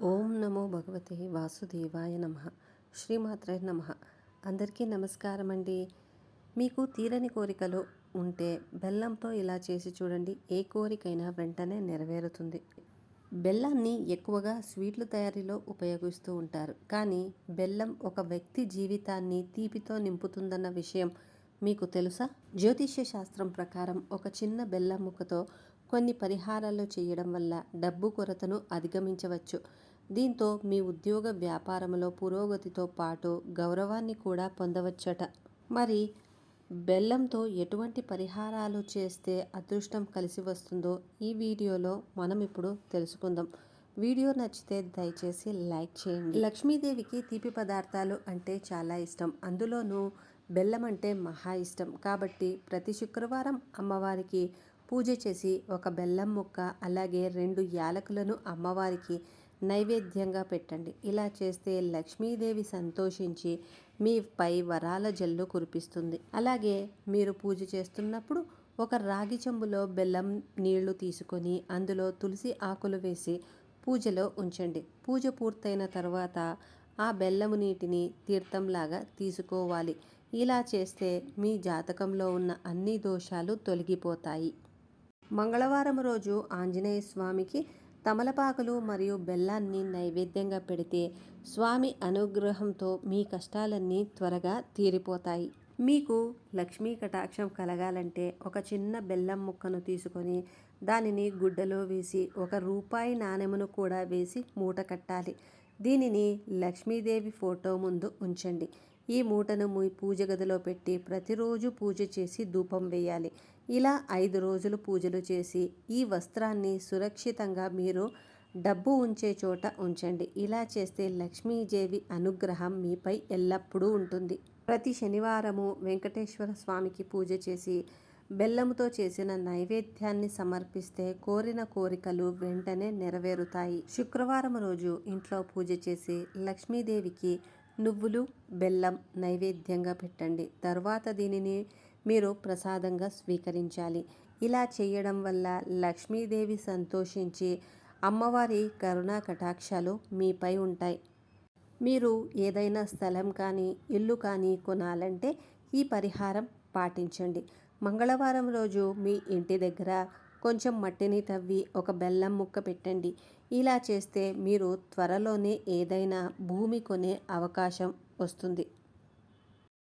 ఓం నమో భగవతే వాసుదేవాయ నమ. శ్రీమాత్రే నమ. అందరికీ నమస్కారం అండి. మీకు తీరని కోరికలు ఉంటే బెల్లంతో ఇలా చేసి చూడండి. ఏ కోరికైనా వెంటనే నెరవేరుతుంది. బెల్లాన్ని ఎక్కువగా స్వీట్లు తయారీలో ఉపయోగిస్తూ ఉంటారు. కానీ బెల్లం ఒక వ్యక్తి జీవితాన్ని తీపితో నింపుతుందన్న విషయం మీకు తెలుసా? జ్యోతిష్య శాస్త్రం ప్రకారం ఒక చిన్న బెల్లం ముక్కతో కొన్ని పరిహారాలు చేయడం వల్ల డబ్బు కొరతను అధిగమించవచ్చు. దీంతో మీ ఉద్యోగ వ్యాపారంలో పురోగతితో పాటు గౌరవాన్ని కూడా పొందవచ్చట. మరి బెల్లంతో ఎటువంటి పరిహారాలు చేస్తే అదృష్టం కలిసి వస్తుందో ఈ వీడియోలో మనం ఇప్పుడు తెలుసుకుందాం. వీడియో నచ్చితే దయచేసి లైక్ చేయండి. లక్ష్మీదేవికి తీపి పదార్థాలు అంటే చాలా ఇష్టం. అందులోనూ బెల్లం అంటే మహా ఇష్టం. కాబట్టి ప్రతి శుక్రవారం అమ్మవారికి పూజ చేసి ఒక బెల్లం ముక్క అలాగే రెండు యాలకులను అమ్మవారికి నైవేద్యంగా పెట్టండి. ఇలా చేస్తే లక్ష్మీదేవి సంతోషించి మీపై వరాల జల్లు కురిపిస్తుంది. అలాగే మీరు పూజ చేస్తున్నప్పుడు ఒక రాగి చెంబులో బెల్లం నీళ్ళు తీసుకొని అందులో తులసి ఆకులు వేసి పూజలో ఉంచండి. పూజ పూర్తయిన తర్వాత ఆ బెల్లము నీటిని తీర్థంలాగా తీసుకోవాలి. ఇలా చేస్తే మీ జాతకంలో ఉన్న అన్ని దోషాలు తొలగిపోతాయి. మంగళవారం రోజు ఆంజనేయ స్వామికి తమలపాకులు మరియు బెల్లాన్ని నైవేద్యంగా పెడితే స్వామి అనుగ్రహంతో మీ కష్టాలన్నీ త్వరగా తీరిపోతాయి. మీకు లక్ష్మీ కటాక్షం కలగాలంటే ఒక చిన్న బెల్లం ముక్కను తీసుకొని దానిని గుడ్డలో వేసి ఒక రూపాయి నాణెమును కూడా వేసి మూట కట్టాలి. దీనిని లక్ష్మీదేవి ఫోటో ముందు ఉంచండి. ఈ మూటను మీ పూజ గదిలో పెట్టి ప్రతిరోజు పూజ చేసి ధూపం వేయాలి. ఇలా ఐదు రోజులు పూజలు చేసి ఈ వస్త్రాన్ని సురక్షితంగా మీరు డబ్బు ఉంచే చోట ఉంచండి. ఇలా చేస్తే లక్ష్మీదేవి అనుగ్రహం మీపై ఎల్లప్పుడూ ఉంటుంది. ప్రతి శనివారము వెంకటేశ్వర స్వామికి పూజ చేసి బెల్లముతో చేసిన నైవేద్యాన్ని సమర్పిస్తే కోరిన కోరికలు వెంటనే నెరవేరుతాయి. శుక్రవారం రోజు ఇంట్లో పూజ చేసి లక్ష్మీదేవికి నువ్వులు బెల్లం నైవేద్యంగా పెట్టండి. తర్వాత దీనిని మీరు ప్రసాదంగా స్వీకరించాలి. ఇలా చేయడం వల్ల లక్ష్మీదేవి సంతోషించి అమ్మవారి కరుణా కటాక్షాలు మీపై ఉంటాయి. మీరు ఏదైనా స్థలం కానీ ఇల్లు కానీ కొనాలంటే ఈ పరిహారం పాటించండి. మంగళవారం రోజు మీ ఇంటి దగ్గర కొంచెం మట్టిని తవ్వి ఒక బెల్లం ముక్క పెట్టండి. ఇలా చేస్తే మీరు త్వరలోనే ఏదైనా భూమి కొనే అవకాశం వస్తుంది.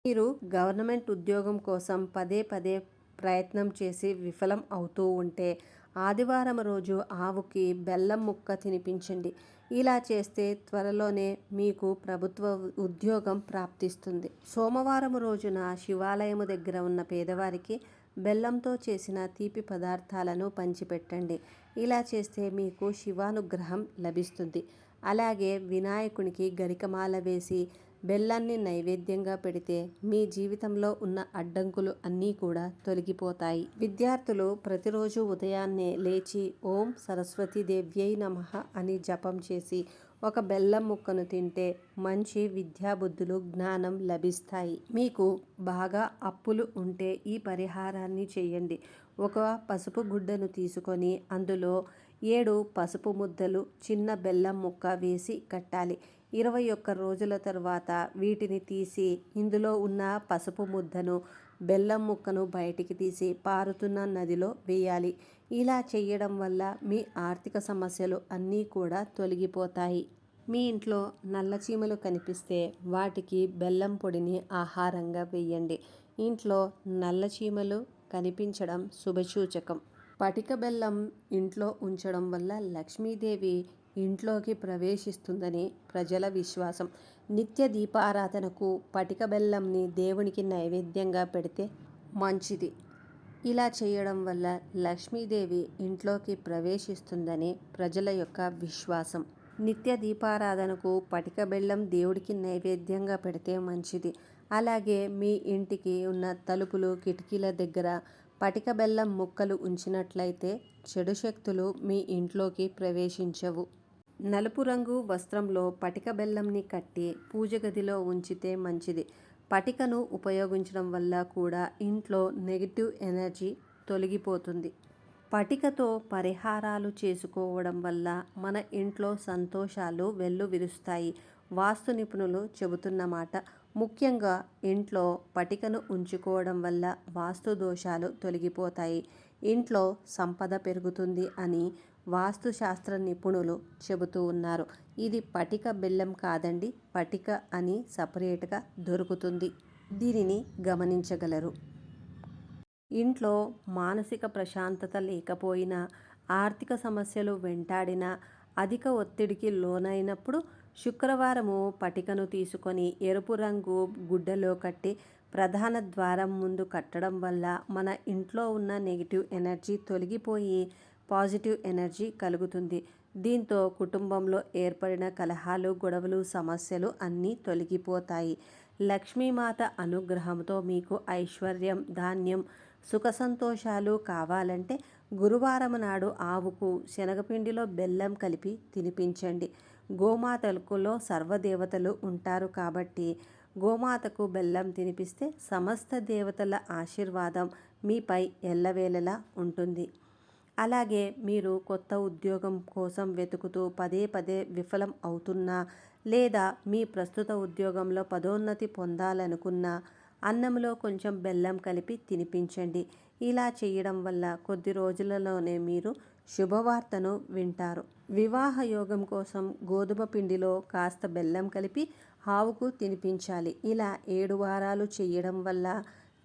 మీరు గవర్నమెంట్ ఉద్యోగం కోసం పదే పదే ప్రయత్నం చేసి విఫలం అవుతూ ఉంటే ఆదివారం రోజు ఆవుకి బెల్లం ముక్క తినిపించండి. ఇలా చేస్తే త్వరలోనే మీకు ప్రభుత్వ ఉద్యోగం ప్రాప్తిస్తుంది. సోమవారం రోజున శివాలయము దగ్గర ఉన్న పేదవారికి బెల్లంతో చేసిన తీపి పదార్థాలను పంచిపెట్టండి. ఇలా చేస్తే మీకు శివానుగ్రహం లభిస్తుంది. అలాగే వినాయకునికి గరికమాల వేసి బెల్లాన్ని నైవేద్యంగా పెడితే మీ జీవితంలో ఉన్న అడ్డంకులు అన్నీ కూడా తొలగిపోతాయి. విద్యార్థులు ప్రతిరోజు ఉదయాన్నే లేచి ఓం సరస్వతి దేవ్యై నమ అని జపం చేసి ఒక బెల్లం ముక్కను తింటే మంచి విద్యాబుద్ధులు జ్ఞానం లభిస్తాయి. మీకు బాగా అప్పులు ఉంటే ఈ పరిహారాన్ని చేయండి. ఒక పసుపు గుడ్డను తీసుకొని అందులో ఏడు పసుపు ముద్దలు చిన్న బెల్లం ముక్క వేసి కట్టాలి. ఇరవై ఒక్క రోజుల తర్వాత వీటిని తీసి ఇందులో ఉన్న పసుపు ముద్దను బెల్లం ముక్కను బయటికి తీసి పారుతున్న నదిలో వేయాలి. ఇలా చేయడం వల్ల మీ ఆర్థిక సమస్యలు అన్నీ కూడా తొలగిపోతాయి. మీ ఇంట్లో నల్ల చీమలు కనిపిస్తే వాటికి బెల్లం పొడిని ఆహారంగా వేయండి. ఇంట్లో నల్ల చీమలు కనిపించడం శుభసూచకం. పటిక బెల్లం ఇంట్లో ఉంచడం వల్ల లక్ష్మీదేవి ఇంట్లోకి ప్రవేశిస్తుందని ప్రజల విశ్వాసం. నిత్య దీపారాధనకు పటిక బెల్లంని దేవునికి నైవేద్యంగా పెడితే మంచిది. ఇలా చేయడం వల్ల లక్ష్మీదేవి ఇంట్లోకి ప్రవేశిస్తుందని ప్రజల యొక్క విశ్వాసం. నిత్య దీపారాధనకు పటిక బెల్లం దేవుడికి నైవేద్యంగా పెడితే మంచిది. అలాగే మీ ఇంటికి ఉన్న తలుపులు కిటికీల దగ్గర పటిక బెల్లం ముక్కలు ఉంచినట్లయితే చెడు శక్తులు మీ ఇంట్లోకి ప్రవేశించవు. నలుపు రంగు వస్త్రంలో పటిక బెల్లంని కట్టి పూజ గదిలో ఉంచితే మంచిది. పటికను ఉపయోగించడం వల్ల కూడా ఇంట్లో నెగిటివ్ ఎనర్జీ తొలగిపోతుంది. పటికతో పరిహారాలు చేసుకోవడం వల్ల మన ఇంట్లో సంతోషాలు వెల్లువిరుస్తాయి. వాస్తు నిపుణులు చెబుతున్న మాట. ముఖ్యంగా ఇంట్లో పటికను ఉంచుకోవడం వల్ల వాస్తు దోషాలు తొలగిపోతాయి. ఇంట్లో సంపద పెరుగుతుంది అని వాస్తుశాస్త్ర నిపుణులు చెబుతూ ఉన్నారు. ఇది పటిక బెల్లం కాదండి పటిక అని సపరేట్గా దొరుకుతుంది. దీనిని గమనించగలరు. ఇంట్లో మానసిక ప్రశాంతత లేకపోయినా ఆర్థిక సమస్యలు వెంటాడినా అధిక ఒత్తిడికి లోనైనప్పుడు శుక్రవారము పటికను తీసుకొని ఎరుపు రంగు గుడ్డలో కట్టి ప్రధాన ద్వారం ముందు కట్టడం వల్ల మన ఇంట్లో ఉన్న నెగిటివ్ ఎనర్జీ తొలగిపోయి పాజిటివ్ ఎనర్జీ కలుగుతుంది. దీంతో కుటుంబంలో ఏర్పడిన కలహాలు గొడవలు సమస్యలు అన్నీ తొలగిపోతాయి. లక్ష్మీమాత అనుగ్రహంతో మీకు ఐశ్వర్యం ధాన్యం సుఖ సంతోషాలు కావాలంటే గురువారం నాడు ఆవుకు శనగపిండిలో బెల్లం కలిపి తినిపించండి. గోమాతలకులో సర్వదేవతలు ఉంటారు కాబట్టి గోమాతకు బెల్లం తినిపిస్తే సమస్త దేవతల ఆశీర్వాదం మీపై ఎల్లవేళలా ఉంటుంది. అలాగే మీరు కొత్త ఉద్యోగం కోసం వెతుకుతూ పదే పదే విఫలం అవుతున్నా లేదా మీ ప్రస్తుత ఉద్యోగంలో పదోన్నతి పొందాలనుకున్నా అన్నంలో కొంచెం బెల్లం కలిపి తినిపించండి. ఇలా చేయడం వల్ల కొద్ది రోజులలోనే మీరు శుభవార్తను వింటారు. వివాహ యోగం కోసం గోధుమ పిండిలో కాస్త బెల్లం కలిపి ఆవుకు తినిపించాలి. ఇలా ఏడు వారాలు చేయడం వల్ల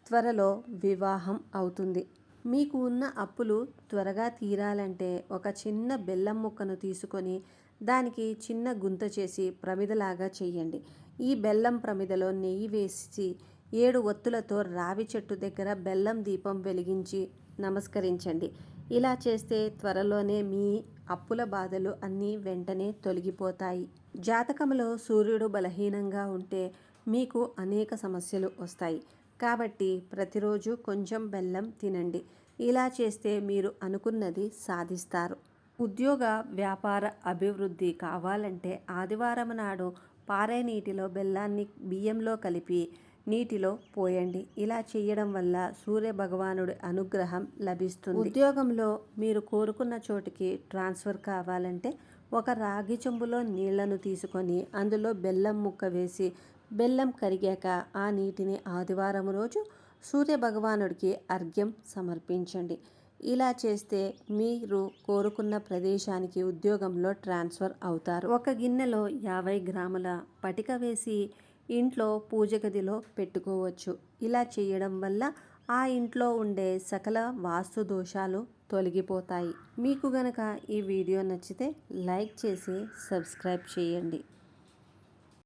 త్వరలో వివాహం అవుతుంది. మీకు ఉన్న అప్పులు త్వరగా తీరాలంటే ఒక చిన్న బెల్లం ముక్కను తీసుకొని దానికి చిన్న గుంత చేసి ప్రమిదలాగా చేయండి. ఈ బెల్లం ప్రమిదలో నెయ్యి వేసి ఏడు ఒత్తులతో రావి చెట్టు దగ్గర బెల్లం దీపం వెలిగించి నమస్కరించండి. ఇలా చేస్తే త్వరలోనే మీ అప్పుల బాధలు అన్నీ వెంటనే తొలగిపోతాయి. జాతకంలో సూర్యుడు బలహీనంగా ఉంటే మీకు అనేక సమస్యలు వస్తాయి. కాబట్టి ప్రతిరోజు కొంచెం బెల్లం తినండి. ఇలా చేస్తే మీరు అనుకున్నది సాధిస్తారు. ఉద్యోగ వ్యాపార అభివృద్ధి కావాలంటే ఆదివారం నాడు పారే నీటిలో బెల్లాన్ని బియ్యంలో కలిపి నీటిలో పోయండి. ఇలా చేయడం వల్ల సూర్య భగవానుడి అనుగ్రహం లభిస్తుంది. ఉద్యోగంలో మీరు కోరుకున్న చోటికి ట్రాన్స్ఫర్ కావాలంటే ఒక రాగి చెంబులో నీళ్ళను తీసుకొని అందులో బెల్లం ముక్క వేసి బెల్లం కరిగాక ఆ నీటిని ఆదివారం రోజు సూర్య భగవానుడికి అర్ఘ్యం సమర్పించండి. ఇలా చేస్తే మీరు కోరుకున్న ప్రదేశానికి ఉద్యోగంలో ట్రాన్స్ఫర్ అవుతారు. ఒక గిన్నెలో యాభై గ్రాముల పటిక వేసి ఇంట్లో పూజ గదిలో పెట్టుకోవచ్చు. ఇలా చేయడం వల్ల ఆ ఇంట్లో ఉండే సకల వాస్తు దోషాలు తొలగిపోతాయి. మీకు గనక ఈ వీడియో నచ్చితే లైక్ చేసి సబ్స్క్రైబ్ చేయండి.